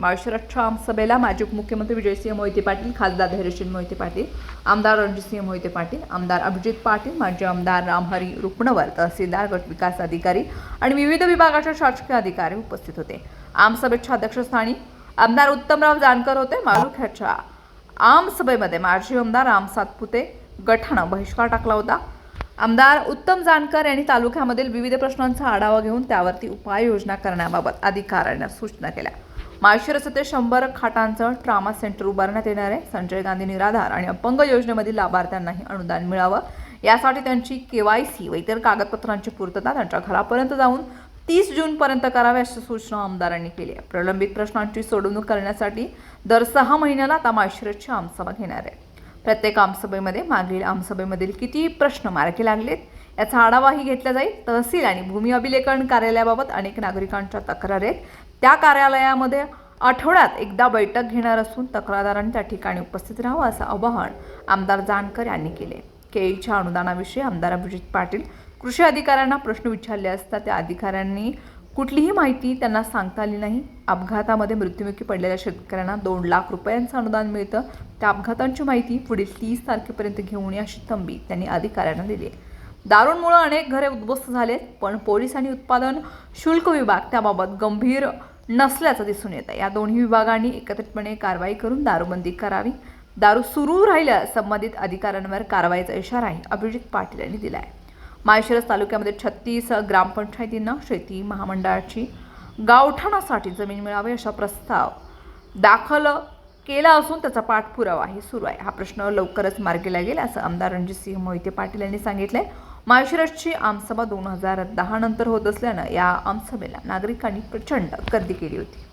माळशिरसच्या आमसभेला माजी उपमुख्यमंत्री विजयसिंह मोहिते पाटील खासदार धैर्यशील मोहिते पाटील आमदार रणजितसिंह मोहिते पाटील आमदार अभिजित पाटील माजी आमदार रामहरी रुक्मणवर तहसीलदार गट विकास अधिकारी आणि विविध विभागाचे शासकीय अधिकारी उपस्थित होते. आमसभेच्या अध्यक्षस्थानी आमदार उत्तमराव जानकर होते. मालुख्याच्या आमसभेमध्ये माजी आमदार राम सातपुते गटानं बहिष्कार टाकला होता. आमदार उत्तम जानकर यांनी तालुक्यामधील विविध प्रश्नांचा आढावा घेऊन त्यावरती उपाययोजना करण्याबाबत अधिकाऱ्यांना सूचना केल्या. माळशिरस येथे शंभर खाटांचं ट्रामा सेंटर उभारण्यात येणार आहे. संजय गांधी निराधार आणि अपंग योजनेमधील लाभार्थ्यांनाही अनुदान मिळावं. यासाठी त्यांची के वाय व इतर कागदपत्रांची पूर्तता त्यांच्या घरापर्यंत जाऊन तीस जूनपर्यंत करावी अशी सूचना आमदारांनी केली आहे. प्रलंबित प्रश्नांची सोडवणूक करण्यासाठी दर सहा महिन्याला आता माळशिरसची आमसभा घेणार आहे. प्रत्येक आमसभेमध्ये मागील आमसभेमधील किती प्रश्न मार्गी लागलेत याचा आढावाही घेतला जाईल. तहसील आणि भूमी अभिलेखन कार्यालयाबाबत अनेक नागरिकांच्या तक्रारी आहेत. त्या कार्यालयामध्ये आठवड्यात एकदा बैठक घेणार असून तक्रारदारांनी त्या ठिकाणी उपस्थित राहावं असं आवाहन आमदार जानकर यांनी केले. केळीच्या अनुदानाविषयी आमदार अभिजित पाटील कृषी अधिकाऱ्यांना प्रश्न विचारले असता त्या अधिकाऱ्यांनी कुठलीही माहिती त्यांना सांगता आली नाही. अपघातामध्ये मृत्युमुखी पडलेल्या शेतकऱ्यांना दोन लाख रुपयांचं अनुदान मिळतं. त्या अपघातांची माहिती पुढील तीस तारखेपर्यंत घेऊन या अशी तंबी त्यांनी अधिकाऱ्यांना दिली आहे. दारूंमुळे अनेक घरे उद्ध्वस्त झालेत पण पोलीस आणि उत्पादन शुल्क विभाग त्याबाबत गंभीर नसल्याचं दिसून येतं आहे. या दोन्ही विभागांनी एकत्रितपणे कारवाई करून दारूबंदी करावी. दारू सुरू राहिल्यास संबंधित अधिकाऱ्यांवर कारवाईचा इशाराही अभिजित पाटील यांनी दिला आहे माळशिरस तालुक्यामध्ये छत्तीस ग्रामपंचायतींना शेती महामंडळाची गावठाणासाठी जमीन मिळावी असा प्रस्ताव दाखल केला असून त्याचा पाठपुरावाही सुरू आहे. हा प्रश्न लवकरच मार्गी लागेल असं आमदार रणजितसिंह मोहिते पाटील यांनी सांगितलं आहे माळशिरसची आमसभा दोन हजार दहा नंतर होत असल्यानं या आमसभेला नागरिकांनी प्रचंड गर्दी केली होती.